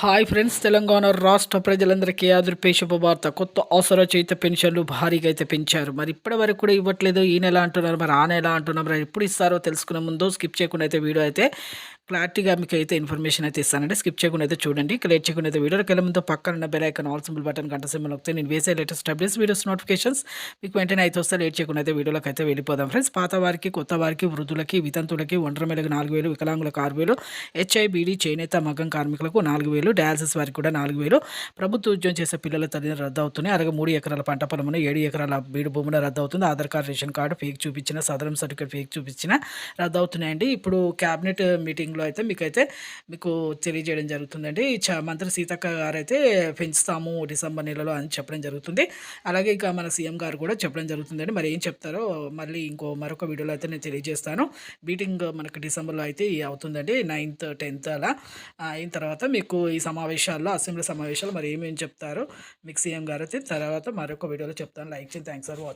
Hi friends Telangana రాష్ట్ర ప్రజలందరికీ ఆదుర్పే శుభవార్త. కొత్త అవసర చేత పెన్షన్లు భారీగా అయితే పెంచారు. మరి ఇప్పటి వరకు కూడా ఇవ్వట్లేదు. ఈ నెల అంటున్నారు. మరి ఆ నెల అంటున్నారు. మరి ఎప్పుడు ఇస్తారో తెలుసుకునే ముందు స్కిప్ చేయకుండా అయితే వీడియో అయితే క్లారిటీగా మీకు అయితే ఇన్ఫర్మేషన్ అయితే ఇస్తానండి. స్కిప్ చేయకుండా అయితే చూడండి. క్లియర్ చేయకుండా అయితే వీడియోకి వెళ్ళే ముందు పక్కన ఉన్న bell icon or symbol button గంట సింబల్ వస్తే నేను వేసే లేటెస్ట్ అప్డేట్స్ వీడియోస్ నోటిఫికేషన్స్ మీకు వెంటనే అయితే వస్తే లేట్ చేయకుండా అయితే వీడియోలోకి అయితే వెళ్ళిపోదాం. ఫ్రెండ్స్ పాత వారికి కొత్త వారికి వృద్ధులకి వితంతులకి ఒంటరి నాలుగు వేలు వికలాంగులకు ఆరు వేలు హెచ్ఐబిడి చేనేత మగ్గం కార్మికులకు నాలుగు వేలు డయాలసిస్ వారికి కూడా నాలుగు వేలు ప్రభుత్వ ఉద్యోగం చేసే పిల్లల తల్లిని రద్దు అవుతున్నాయి. అలాగే మూడు ఎకరాల పంట పొలమును ఏడు ఎకరాల బీడు భూములు రద్దు అవుతుంది. Aadhaar card ration card fake చూపించిన సదరం సర్టిఫికేట్ ఫేక్ చూపించిన రద్దు అవుతున్నాయండి. ఇప్పుడు క్యాబినెట్ మీటింగ్ మీటింగ్లో అయితే మీకైతే మీకు తెలియజేయడం జరుగుతుందండి. మంత్రి సీతక్క గారు అయితే పెంచుతాము డిసెంబర్ నెలలో అని చెప్పడం జరుగుతుంది. అలాగే ఇక మన సీఎం గారు కూడా చెప్పడం జరుగుతుందండి. మరి ఏం చెప్తారో మళ్ళీ ఇంకో మరొక వీడియోలో అయితే నేను తెలియజేస్తాను. మీటింగ్ మనకు డిసెంబర్లో అయితే అవుతుందండి. నైన్త్ టెన్త్ అలా అయిన తర్వాత మీకు ఈ సమావేశాల్లో అసెంబ్లీ సమావేశాలు మరి ఏమేమి చెప్తారో మీకు సీఎం గారు అయితే తర్వాత మరొక వీడియోలో చెప్తాను. లైక్ చేయండి. Thanks for watching